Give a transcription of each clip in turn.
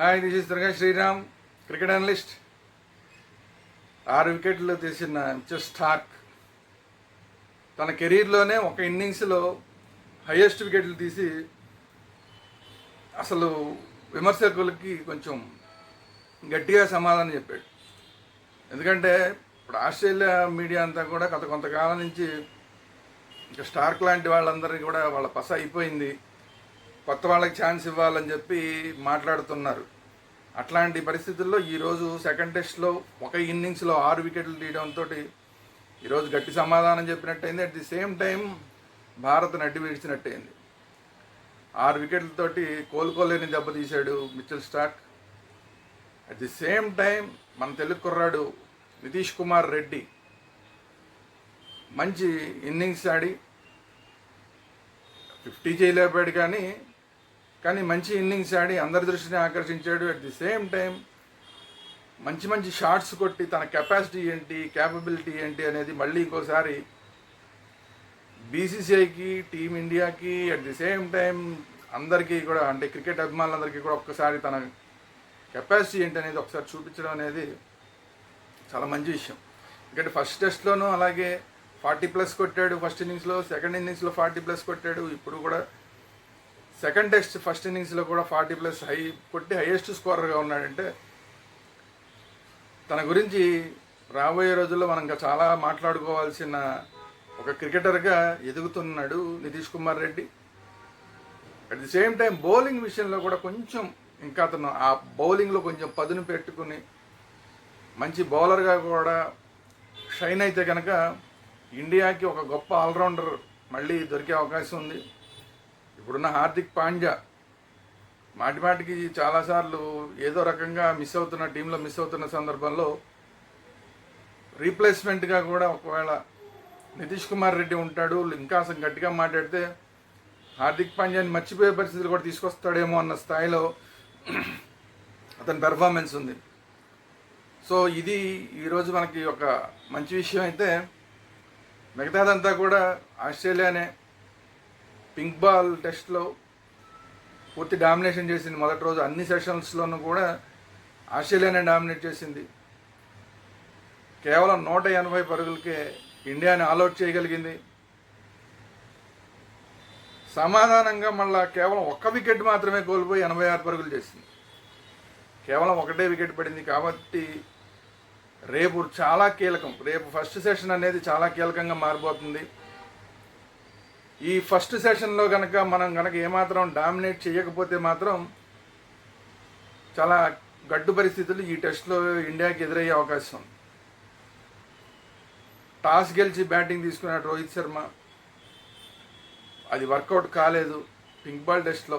Hi this is Durga Sriram cricket analyst. ఆరు వికెట్లు తీసిన మిస్టర్ స్టార్క్ తన కెరీర్లోనే ఒక ఇన్నింగ్స్లో హైయెస్ట్ వికెట్లు తీసి అసలు విమర్శకులకి కొంచెం గట్టిగా సమాధానం చెప్పాడు. ఎందుకంటే ఇప్పుడు ఆస్ట్రేలియా మీడియా అంతా కూడా గత కొంతకాలం నుంచి ఇంకా స్టార్క్ లాంటి వాళ్ళందరికీ కూడా వాళ్ళ పస అయిపోయింది. కొత్త వాళ్ళకి ఛాన్స్ ఇవ్వాలని చెప్పి మాట్లాడుతున్నారు. అట్లాంటి పరిస్థితుల్లో ఈరోజు సెకండ్ టెస్ట్లో ఒక ఇన్నింగ్స్లో ఆరు వికెట్లు తీయడంతో ఈరోజు గట్టి సమాధానం చెప్పినట్టయింది. At the same time Bharat నడ్డి విడిచినట్టయింది. ఆరు వికెట్లతోటి కోలుకోలేని దెబ్బ తీశాడు Mitchell Starc. At the same time మన తెలుగు కుర్రాడు నితీష్ కుమార్ రెడ్డి మంచి ఇన్నింగ్స్ ఆడి ఫిఫ్టీ చేయలేకపోయాడు కానీ కానీ మంచి ఇన్నింగ్స్ ఆడి అందరి దృష్టిని ఆకర్షించాడు అట్ ది సేమ్ టైం మంచి మంచి షాట్స్ కొట్టి తన కెపాసిటీ ఏంటి క్యాపబిలిటీ ఏంటి అనేది మళ్ళీ ఇంకోసారి బీసీసీఐకి టీమిండియాకి అట్ ది సేమ్ టైం అందరికీ కూడా అంటే క్రికెట్ అభిమానులందరికీ కూడా ఒక్కసారి తన కెపాసిటీ ఏంటి అనేది ఒకసారి చూపించడం అనేది చాలా మంచి విషయం. ఎందుకంటే ఫస్ట్ టెస్ట్లోనూ అలాగే ఫార్టీ ప్లస్ కొట్టాడు ఫస్ట్ ఇన్నింగ్స్లో సెకండ్ ఇన్నింగ్స్లో ఫార్టీ ప్లస్ కొట్టాడు. ఇప్పుడు కూడా సెకండ్ టెస్ట్ ఫస్ట్ ఇన్నింగ్స్లో కూడా ఫార్టీ ప్లస్ హై కొట్టి హైయెస్ట్ స్కోరర్గా ఉన్నాడంటే తన గురించి రాబోయే రోజుల్లో మనం ఇంకా చాలా మాట్లాడుకోవాల్సిన ఒక క్రికెటర్గా ఎదుగుతున్నాడు Nitish Kumar Reddy. At the same time bowling విషయంలో కూడా కొంచెం ఇంకా అతను ఆ బౌలింగ్లో కొంచెం పదును పెట్టుకుని మంచి బౌలర్గా కూడా షైన్ అయితే కనుక ఇండియాకి ఒక గొప్ప ఆల్రౌండర్ మళ్ళీ దొరికే అవకాశం ఉంది. ఇప్పుడున్న హార్దిక్ పాండ్యా మాటి మాటికి చాలాసార్లు ఏదో రకంగా మిస్ అవుతున్న టీంలో మిస్ అవుతున్న సందర్భంలో రీప్లేస్మెంట్గా కూడా ఒకవేళ నితీష్ కుమార్ రెడ్డి ఉంటాడు ఇంకా అసలు గట్టిగా మాట్లాడితే హార్దిక్ పాండ్యాని మర్చిపోయే పరిస్థితులు కూడా తీసుకొస్తాడేమో అన్న స్థాయిలో అతని పెర్ఫార్మెన్స్ ఉంది. సో ఇది ఈరోజు మనకి ఒక మంచి విషయం అయితే మిగతాదంతా కూడా ఆస్ట్రేలియానే పింక్ బాల్ టెస్ట్లో పూర్తి డామినేషన్ చేసింది. మొదటి రోజు అన్ని సెషన్స్లోనూ కూడా ఆస్ట్రేలియానే డామినేట్ చేసింది. కేవలం నూట ఎనభై పరుగులకే ఇండియాని ఆల్అౌట్ చేయగలిగింది. సమాధానంగా మళ్ళా కేవలం ఒక్క వికెట్ మాత్రమే కోల్పోయి ఎనభై ఆరు పరుగులు చేసింది. కేవలం ఒకటే వికెట్ పడింది కాబట్టి రేపు చాలా కీలకం. రేపు ఫస్ట్ సెషన్ అనేది చాలా కీలకంగా మారిపోతుంది. ఈ ఫస్ట్ సెషన్లో కనుక మనం కనుక ఏమాత్రం డామినేట్ చేయకపోతే మాత్రం చాలా గడ్డు పరిస్థితులు ఈ టెస్ట్లో ఇండియాకి ఎదురయ్యే అవకాశం ఉంది. టాస్ గెలిచి బ్యాటింగ్ తీసుకున్నాడు రోహిత్ శర్మ. అది వర్కౌట్ కాలేదు. పింక్ బాల్ టెస్ట్లో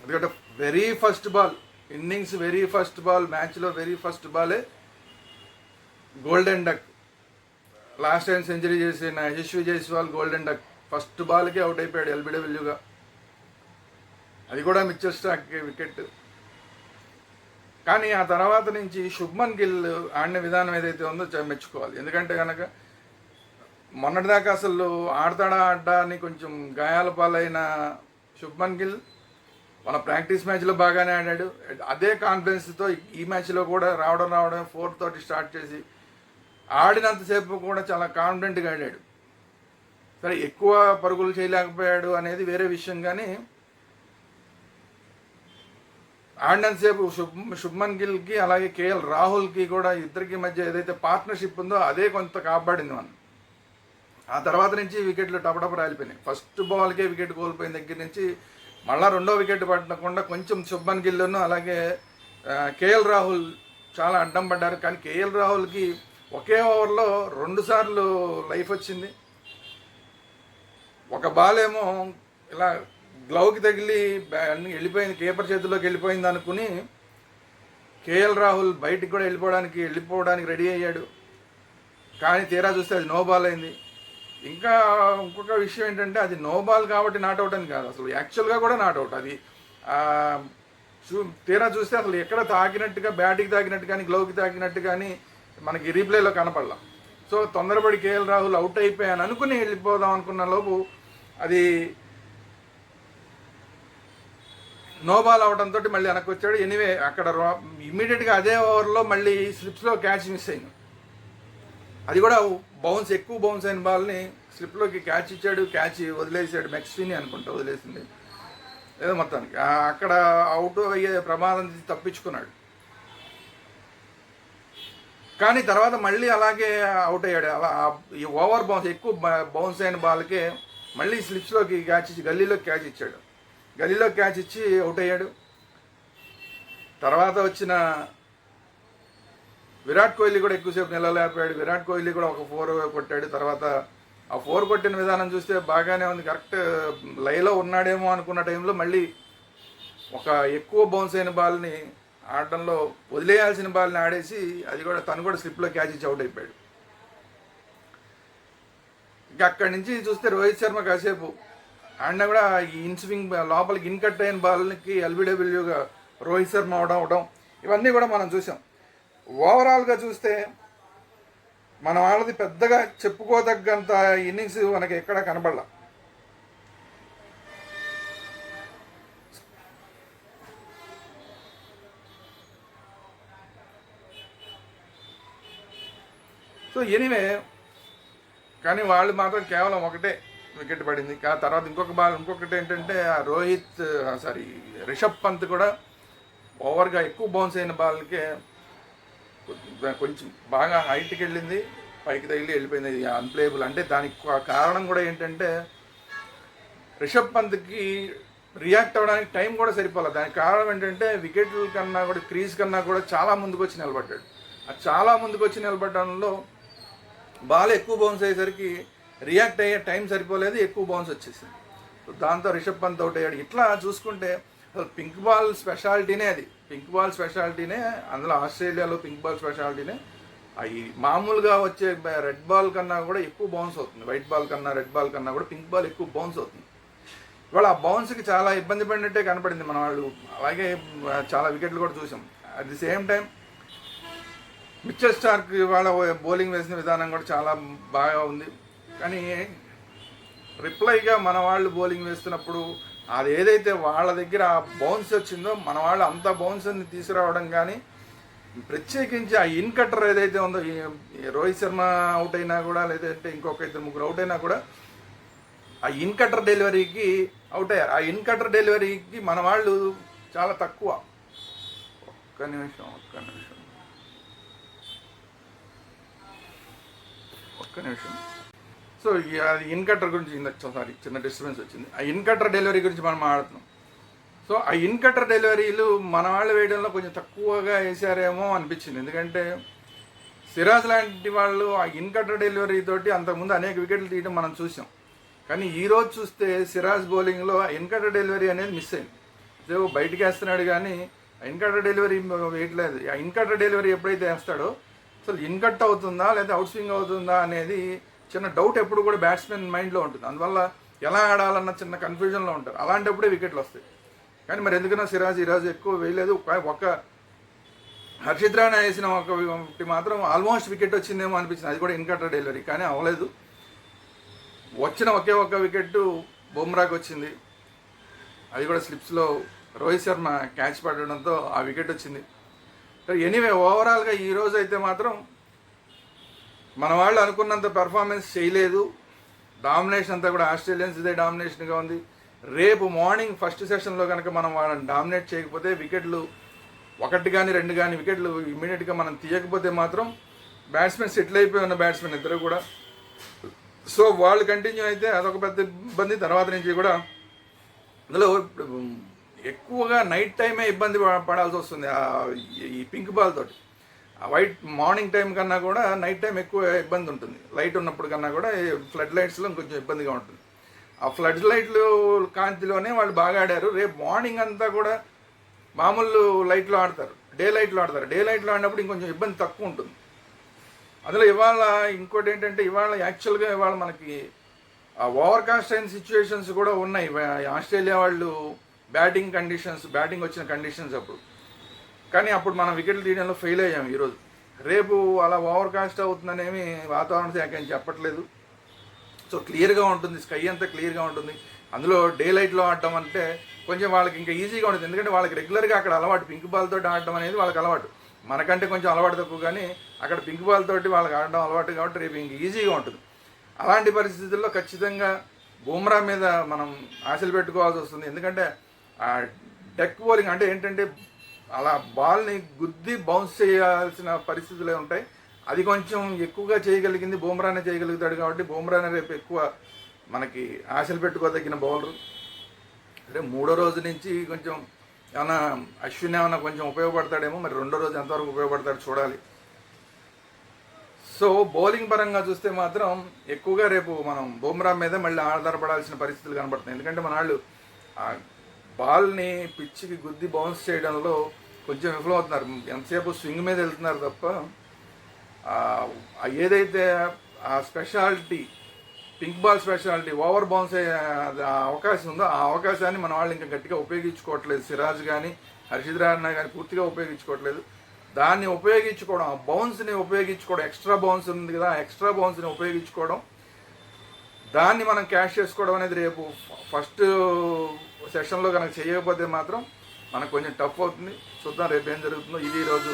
ఎందుకంటే very first ball innings very first ball మ్యాచ్లో వెరీ ఫస్ట్ బాలే golden duck last time century చేసిన Yashasvi Jaiswal golden duck first బాల్కే out అయిపోయాడు ఎల్బిడబ్ల్యూగా. అది కూడా మిచ్చర్ స్టాక్ వికెట్. కానీ ఆ తర్వాత నుంచి శుభ్మన్ గిల్ ఆడిన విధానం ఏదైతే ఉందో మెచ్చుకోవాలి. ఎందుకంటే కనుక మొన్నటిదాకా అసలు ఆడతాడా ఆడ్డా అని కొంచెం గాయాల పాలైన శుభ్మన్ గిల్ మన ప్రాక్టీస్ మ్యాచ్లో బాగానే ఆడాడు. అదే కాన్ఫిడెన్స్తో ఈ మ్యాచ్లో కూడా రావడం రావడం ఫోర్ తోటి స్టార్ట్ చేసి ఆడినంతసేపు కూడా చాలా కాన్ఫిడెంట్గా ఆడాడు. సరే ఎక్కువ పరుగులు చేయలేకపోయాడు అనేది వేరే విషయం కానీ ఆడినంతసేపు శుభ్ శుభ్మన్ గిల్కి అలాగే కేఎల్ రాహుల్కి కూడా ఇద్దరికి మధ్య ఏదైతే పార్ట్నర్షిప్ ఉందో అదే కొంత కాపాడింది మనం. ఆ తర్వాత నుంచి వికెట్లు టపటప రాలిపోయినాయి. ఫస్ట్ బాల్కే వికెట్ కోల్పోయిన దగ్గర నుంచి మళ్ళా రెండో వికెట్ పట్టకుండా కొంచెం శుభ్మన్ గిల్లును అలాగే కేఎల్ రాహుల్ చాలా అడ్డం పడ్డారు. కానీ కేఎల్ రాహుల్కి ఒకే ఓవర్లో రెండుసార్లు లైఫ్ వచ్చింది. ఒక బాల్ ఏమో ఇలా గ్లౌకి తగిలి బ్యా- అన్ని వెళ్ళిపోయింది కీపర్ చేతిలోకి వెళ్ళిపోయింది అనుకుని కేఎల్ రాహుల్ బయటికి కూడా వెళ్ళిపోవడానికి వెళ్ళిపోవడానికి రెడీ అయ్యాడు. కానీ తీరా చూస్తే అది నో బాల్ అయింది. ఇంకా ఇంకొక విషయం ఏంటంటే అది నో బాల్ కాబట్టి నాట్అవుట్ అని కాదు. అసలు యాక్చువల్గా కూడా నాట్అవుట్ అది చూ తీరా చూస్తే అసలు ఎక్కడ తాకినట్టుగా బ్యాట్కి తాకినట్టు కానీ గ్లౌకి తాకినట్టు కానీ మనకి రీప్లేలో కనపడలా. సో తొందరపడి కేఎల్ రాహుల్ అవుట్ అయిపోయాను అనుకుని వెళ్ళిపోదాం అనుకున్న లోపు అది నోబాల్ అవడంతో మళ్ళీ వెనక్కి వచ్చాడు ఎనీవే అక్కడ ఇమ్మీడియట్గా అదే ఓవర్లో మళ్ళీ స్లిప్స్లో క్యాచ్ మిస్ అయింది. అది కూడా బౌన్స్ ఎక్కువ బౌన్స్ అయిన బాల్ని స్లిప్లోకి క్యాచ్ ఇచ్చాడు క్యాచ్ వదిలేసాడు. మెక్స్విని అనుకుంటా వదిలేసింది. ఏదో మొత్తానికి. అక్కడ అవుట్ అయ్యే ప్రమాదం తప్పించుకున్నాడు. కానీ తర్వాత మళ్ళీ అలాగే అవుట్ అయ్యాడు. అలా ఈ ఓవర్ బౌన్స్ ఎక్కువ బౌన్స్ అయిన బాల్కే మళ్ళీ స్లిప్స్లోకి క్యాచ్ ఇచ్చి గల్లీలోకి క్యాచ్ ఇచ్చాడు. గల్లీలో క్యాచ్ ఇచ్చి అవుట్ అయ్యాడు. తర్వాత వచ్చిన విరాట్ కోహ్లీ కూడా ఎక్కువసేపు నిలలేకపోయాడు. విరాట్ కోహ్లీ కూడా ఒక ఫోర్ కొట్టాడు. తర్వాత ఆ ఫోర్ కొట్టిన విధానం చూస్తే బాగానే ఉంది. కరెక్ట్ లైలో ఉన్నాడేమో అనుకున్న టైంలో మళ్ళీ ఒక ఎక్కువ బౌన్స్ అయిన బాల్ని ఆడడంలో వదిలేయాల్సిన బాల్ని ఆడేసి అది కూడా తను కూడా స్లిప్లో క్యాచ్ ఇచ్చి అవుట్ అయిపోయాడు. అక్కడి నుంచి చూస్తే రోహిత్ శర్మ కాసేపు. ఆడినా కూడా ఈ ఇన్ స్వింగ్ లోపలికి ఇన్ కట్ అయిన బాల్కి ఎల్బిడబ్ల్యూగా రోహిత్ శర్మ అవడం అవడం ఇవన్నీ కూడా మనం చూసాం. ఓవరాల్గా చూస్తే మన వాళ్ళది పెద్దగా చెప్పుకోదగ్గంత ఇన్నింగ్స్ మనకి ఎక్కడ కనబడలా. సో ఎనీవే కానీ వాళ్ళు మాత్రం కేవలం ఒకటే వికెట్ పడింది. ఆ తర్వాత ఇంకొక బాల్ ఇంకొకటి ఏంటంటే ఆ రోహిత్ సారీ రిషబ్ పంత్ కూడా ఓవర్గా ఎక్కువ బౌన్స్ అయిన బాల్కే కొంచెం బాగా హైట్కి వెళ్ళింది. పైకి తగిలి వెళ్ళిపోయింది. అన్ప్లేయబుల్ అంటే దానికి కారణం కూడా ఏంటంటే రిషబ్ పంత్కి రియాక్ట్ అవ్వడానికి టైం కూడా సరిపోలేదు దానికి కారణం ఏంటంటే వికెట్ల కన్నా కూడా క్రీజ్ కన్నా కూడా చాలా ముందుకు వచ్చి నిలబడ్డాడు. ఆ చాలా ముందుకు వచ్చి నిలబడడంలో బాల్ ఎక్కువ బౌన్స్ అయ్యేసరికి రియాక్ట్ అయ్యే టైం సరిపోలేదు ఎక్కువ బౌన్స్ వచ్చేసింది. దాంతో రిషబ్ పంత్ అవుట్ అయ్యాడు. ఇట్లా చూసుకుంటే అసలు పింక్ బాల్ స్పెషాలిటీనే అది. పింక్ బాల్ స్పెషాలిటీనే అందులో ఆస్ట్రేలియాలో పింక్ బాల్ స్పెషాలిటీనే అవి మామూలుగా వచ్చే రెడ్ బాల్ కన్నా కూడా ఎక్కువ బౌన్స్ అవుతుంది. వైట్ బాల్ కన్నా రెడ్ బాల్ కన్నా కూడా పింక్ బాల్ ఎక్కువ బౌన్స్ అవుతుంది. ఇవాళ ఆ బౌన్స్కి చాలా ఇబ్బంది పడినట్టే కనపడింది మన వాళ్ళు. అలాగే చాలా వికెట్లు కూడా చూసాం. At the same time Mitchell Starc ఇవాళ బౌలింగ్ వేసిన విధానం కూడా చాలా బాగా ఉంది. కానీ రిప్లైగా మన వాళ్ళు బౌలింగ్ వేస్తున్నప్పుడు అది ఏదైతే వాళ్ళ దగ్గర ఆ బౌన్స్ వచ్చిందో మన వాళ్ళు అంత బౌన్స్ని తీసుకురావడం కానీ ప్రత్యేకించి ఆ ఇన్ కట్టర్ ఏదైతే ఉందో రోహిత్ శర్మ అవుట్ అయినా కూడా లేదంటే ఇంకొక ఇద్దరు ముగ్గురు అవుట్ అయినా కూడా ఆ ఇన్ కట్టర్ డెలివరీకి అవుట్ అయ్యారు. ఆ ఇన్ కట్టర్ డెలివరీకి మన వాళ్ళు చాలా తక్కువ. ఒక్క నిమిషం ఒక్క నిమిషం. ఒక్క నిమిషం. సో ఈ అది ఇన్కటర్ గురించి ఒకసారి చిన్న డిస్టర్బెన్స్ వచ్చింది. ఆ ఇన్కటర్ డెలివరీ గురించి మనం మాట్లాడుతున్నాం. సో ఆ ఇన్కటర్ డెలివరీలు మన వాళ్ళు వేయడంలో కొంచెం తక్కువగా వేసారేమో అనిపించింది. ఎందుకంటే సిరాజ్ లాంటి వాళ్ళు ఆ ఇన్కటర్ డెలివరీ తోటి అంతకుముందు అనేక వికెట్లు తీయడం మనం చూసాం. కానీ ఈరోజు చూస్తే సిరాజ్ బౌలింగ్లో ఆ ఇన్కటర్ డెలివరీ అనేది మిస్ అయింది. సో బయటికి వేస్తున్నాడు కానీ ఆ ఇన్కటర్ డెలివరీ వేయట్లేదు. ఆ ఇన్కటర్ డెలివరీ ఎప్పుడైతే వేస్తాడో అసలు ఇన్ కట్ అవుతుందా లేదా అవుట్ స్వింగ్ అవుతుందా అనేది చిన్న డౌట్ ఎప్పుడు కూడా బ్యాట్స్మెన్ మైండ్లో ఉంటుంది. అందువల్ల ఎలా ఆడాలన్న చిన్న కన్ఫ్యూజన్లో ఉంటారు. అలాంటప్పుడే వికెట్లు వస్తాయి. కానీ మరి ఎందుకన్నా సిరాజ్ ఈరాజు ఎక్కువ వేయలేదు. ఒక- హర్షిత్ రాణా వేసిన ఒక ఒకటి మాత్రం ఆల్మోస్ట్ వికెట్ వచ్చిందేమో అనిపించింది. అది కూడా ఇన్కట్ డెలివరీ కానీ అవ్వలేదు. వచ్చిన ఒకే ఒక్క వికెట్ బుమ్రాకి వచ్చింది. అది కూడా స్లిప్స్లో రోహిత్ శర్మ క్యాచ్ పడడంతో ఆ వికెట్ వచ్చింది. ఎనీవే ఓవరాల్గా ఈరోజు అయితే మాత్రం మన వాళ్ళు అనుకున్నంత పెర్ఫార్మెన్స్ చేయలేదు. డామినేషన్ అంతా కూడా ఆస్ట్రేలియన్స్ ఇదే డామినేషన్గా ఉంది. రేపు మార్నింగ్ ఫస్ట్ సెషన్లో కనుక మనం వాళ్ళని డామినేట్ చేయకపోతే వికెట్లు ఒకటి కానీ రెండు కానీ వికెట్లు ఇమీడియట్గా మనం తీయకపోతే మాత్రం బ్యాట్స్మెన్ సెటిల్ అయిపోయి ఉన్న బ్యాట్స్మెన్ ఇద్దరు కూడా. సో వాళ్ళు కంటిన్యూ అయితే అదొక పెద్ద ఇబ్బంది. తర్వాత నుంచి కూడా అందులో ఎక్కువగా నైట్ టైమే ఇబ్బంది పడాల్సి వస్తుంది. ఆ ఈ పింక్ బాల్ తోటి. వైట్ మార్నింగ్ టైం కన్నా కూడా నైట్ టైం ఎక్కువ ఇబ్బంది ఉంటుంది. లైట్ ఉన్నప్పుడు కన్నా కూడా ఫ్లడ్ లైట్స్లో కొంచెం ఇబ్బందిగా ఉంటుంది. ఆ ఫ్లడ్ లైట్లు కాంతిలోనే వాళ్ళు బాగా ఆడారు. రేపు మార్నింగ్ అంతా కూడా మామూలు లైట్లో ఆడతారు. డే లైట్లో ఆడతారు. డే లైట్లో ఆడినప్పుడు ఇంకొంచెం ఇబ్బంది తక్కువ ఉంటుంది. అందులో ఇవాళ ఇంకోటి ఏంటంటే ఇవాళ యాక్చువల్గా ఇవాళ మనకి ఆ ఓవర్ కాస్ట్ అయిన సిచ్యువేషన్స్ కూడా ఉన్నాయి. ఆస్ట్రేలియా వాళ్ళు బ్యాటింగ్ కండిషన్స్ బ్యాటింగ్ వచ్చిన కండిషన్స్ అప్పుడు. కానీ అప్పుడు మనం వికెట్లు తీయడంలో ఫెయిల్ అయ్యాం ఈరోజు. రేపు అలా ఓవర్ కాస్ట్ అవుతుందనేమి వాతావరణ శాఖ ఏం చెప్పట్లేదు. సో క్లియర్గా ఉంటుంది స్కై అంతా క్లియర్గా ఉంటుంది. అందులో డే లైట్లో ఆడటం అంటే కొంచెం వాళ్ళకి ఇంకా ఈజీగా ఉంటుంది. ఎందుకంటే వాళ్ళకి రెగ్యులర్గా అక్కడ అలవాటు పింక్ బాల్ తోటి ఆడటం అనేది వాళ్ళకి అలవాటు. మనకంటే కొంచెం అలవాటు తక్కువ కానీ అక్కడ పింక్ బాల్ తోటి వాళ్ళకి ఆడడం అలవాటు కాబట్టి రేపు ఇంక ఈజీగా ఉంటుంది. అలాంటి పరిస్థితుల్లో ఖచ్చితంగా బుమ్రా మీద మనం ఆశలు పెట్టుకోవాల్సి వస్తుంది. ఎందుకంటే ఆ డెక్ బౌలింగ్ అంటే ఏంటంటే అలా బాల్ని గుద్ది బౌన్స్ చేయాల్సిన పరిస్థితులే ఉంటాయి. అది కొంచెం ఎక్కువగా చేయగలిగింది బూమ్రానే చేయగలుగుతాడు కాబట్టి బూమ్రానే రేపు ఎక్కువ మనకి ఆశలు పెట్టుకోదగిన బౌలరు. అంటే మూడో రోజు నుంచి కొంచెం ఏమైనా అశ్విన్ ఏమైనా కొంచెం ఉపయోగపడతాడేమో మరి రెండో రోజు ఎంతవరకు ఉపయోగపడతాడు చూడాలి. సో బౌలింగ్ పరంగా చూస్తే మాత్రం ఎక్కువగా రేపు మనం బూమ్రా మీద మళ్ళీ ఆధారపడాల్సిన పరిస్థితులు కనబడుతున్నాయి. ఎందుకంటే మన వాళ్ళు బాల్ని పిచ్చికి గుద్ది బౌన్స్ చేయడంలో కొంచెం విఫలమవుతున్నారు ఎంతసేపు స్వింగ్ మీద వెళ్తున్నారు తప్ప ఏదైతే ఆ speciality pink ball speciality over bounce అయ్యే అవకాశం ఉందో ఆ అవకాశాన్ని మన వాళ్ళు ఇంకా గట్టిగా ఉపయోగించుకోవట్లేదు. సిరాజ్ కానీ హర్షిద్ రాణా కానీ పూర్తిగా ఉపయోగించుకోవట్లేదు. దాన్ని ఉపయోగించుకోవడం ఆ బౌన్స్ని ఉపయోగించుకోవడం ఎక్స్ట్రా బౌన్స్ ఉంది కదా ఆ ఎక్స్ట్రా బౌన్స్ని ఉపయోగించుకోవడం దాన్ని మనం క్యాష్ చేసుకోవడం అనేది రేపు ఫస్ట్ సెషన్లో కనుక చేయకపోతే మాత్రం మనకు కొంచెం టఫ్ అవుతుంది. చూద్దాం రేపు ఏం జరుగుతుందో. ఇది ఈరోజు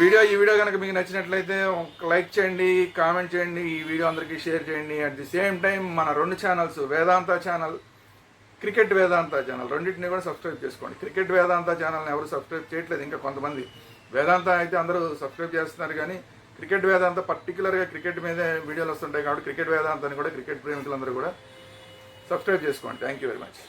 వీడియో ఈ వీడియో కనుక మీకు నచ్చినట్లయితే ఒక లైక్ చేయండి కామెంట్ చేయండి ఈ వీడియో అందరికీ షేర్ చేయండి. అట్ ది సేమ్ టైం మన రెండు channels Vedanta channel cricket Vedanta channel రెండింటిని కూడా సబ్స్క్రైబ్ చేసుకోండి. క్రికెట్ వేదాంత ఛానల్ని ఎవరు సబ్స్క్రైబ్ చేయట్లేదు. ఇంకా కొంతమంది వేదాంత అయితే అందరూ సబ్స్క్రైబ్ చేస్తున్నారు కానీ క్రికెట్ వేదాంత పర్టికులర్గా క్రికెట్ మీదే వీడియోలు వస్తుంటాయి కాబట్టి క్రికెట్ వేదాంతాన్ని కూడా క్రికెట్ ప్రేమికులందరూ కూడా సబ్స్క్రైబ్ చేసుకోండి. Thank you very much